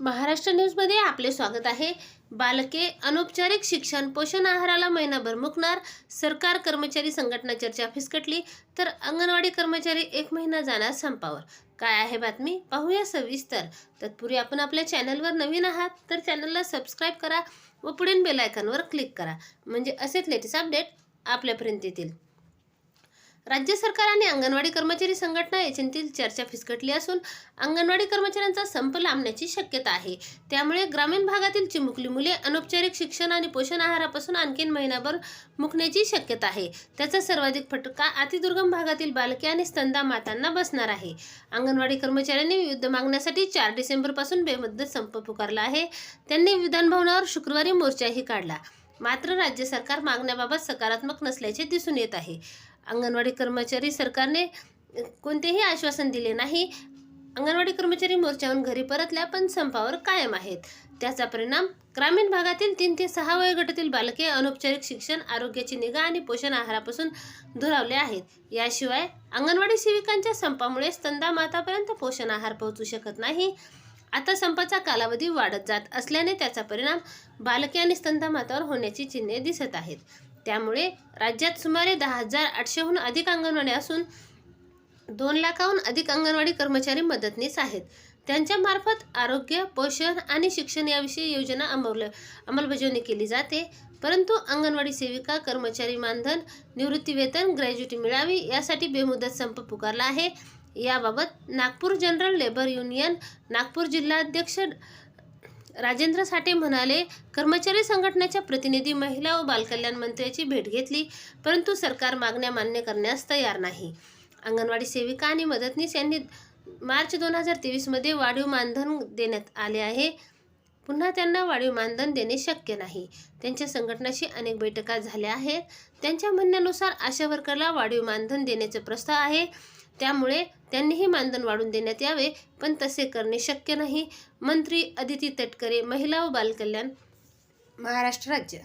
महाराष्ट्र न्यूजमध्ये आपले स्वागत आहे. बालके अनौपचारिक शिक्षण पोषण आहाराला महिनाभर मुकणार सरकार कर्मचारी संघटना चर्चा फिसकटली तर अंगणवाडी कर्मचारी एक महिना जाणार संपावर. काय आहे बातमी? पाहूया सविस्तर. तत्पूर्वी आपण आपल्या चॅनलवर नवीन आहात तर चॅनलला सबस्क्राईब करा व पुढील बेलायकॉनवर क्लिक करा. म्हणजे असेच लेटेस्ट अपडेट आपल्यापर्यंत येतील. राज्य सरकार आणि अंगणवाडी कर्मचारी संघटना याच्यातील चर्चा फिसकटली असून अंगणवाडी कर्मचाऱ्यांचा संप लांबण्याची शक्यता आहे. त्यामुळे ग्रामीण भागातील चिमुकली मुले अनौपचारिक शिक्षण आणि पोषण आहारापासून आणखीन महिनाभर मुकण्याची शक्यता आहे. त्याचा सर्वाधिक फटका अतिदुर्गम भागातील बालके आणि स्तंदा मातांना बसणार आहे. अंगणवाडी कर्मचाऱ्यांनी विविध मागण्यासाठी चार डिसेंबरपासून बेमुद्दत संप पुकारला आहे. त्यांनी विधानभवनावर शुक्रवारी मोर्चाही काढला. मात्र राज्य सरकार मागण्याबाबत सकारात्मक नसल्याचे दिसून येत आहे. अंगणवाडी कर्मचारी सरकारने कोणतेही आश्वासन दिले नाही. अंगणवाडी कर्मचारी मोर्चावरून घरी परतल्या पण संपावर कायम आहेत. त्याचा परिणाम ग्रामीण भागातील तीन ते सहा वयोगटातील बालके अनौपचारिक शिक्षण आरोग्याची निगा आणि पोषण आहारापासून दुरावले आहेत. याशिवाय अंगणवाडी सेविकांच्या संपामुळे स्तंदा मातापर्यंत पोषण आहार पोहोचू शकत नाही. आता संपाचा कालावधी वाढत जात असल्याने त्याचा परिणाम बालके आणि स्तंदा मातावर होण्याची चिन्हे दिसत आहेत. त्यामुळे राज्यात सुमारे दहा हजार आठशेहून अधिक अंगणवाडी असून दोन लाखाहून अधिक अंगणवाडी कर्मचारी मदतनीस आहेत. त्यांच्यामार्फत आरोग्य पोषण आणि शिक्षण याविषयी योजना अंमल अंमलबजावणी केली जाते. परंतु अंगणवाडी सेविका कर्मचारी मानधन निवृत्तीवेतन ग्रॅज्युटी मिळावी यासाठी बेमुदत संप पुकारला आहे. याबाबत Nagpur general labour union Nagpur जिल्हाध्यक्ष राजेंद्र साठे म्हणाले कर्मचारी संघटनेच्या प्रतिनिधी महिला व बालकल्याण मंत्र्याची भेट घेतली परंतु सरकार मागण्या मान्य करण्यास तयार नाही. अंगणवाडी सेविका आणि मदतनीस यांनी मार्च दोन हजार तेवीसमध्ये वाढीव मानधन देण्यात आले आहे. पुन्हा त्यांना वाढीव मानधन देणे शक्य नाही. त्यांच्या संघटनाशी अनेक बैठका झाल्या आहेत. त्यांच्या म्हणण्यानुसार आशा वर्करला वाढीव मानधन देण्याचे प्रस्ताव आहे. त्यामुळे त्यांनीही मानधन वाढून देण्यात यावे पण तसे करणे शक्य नाही. मंत्री अदिती तटकरे महिला व बालकल्याण महाराष्ट्र राज्य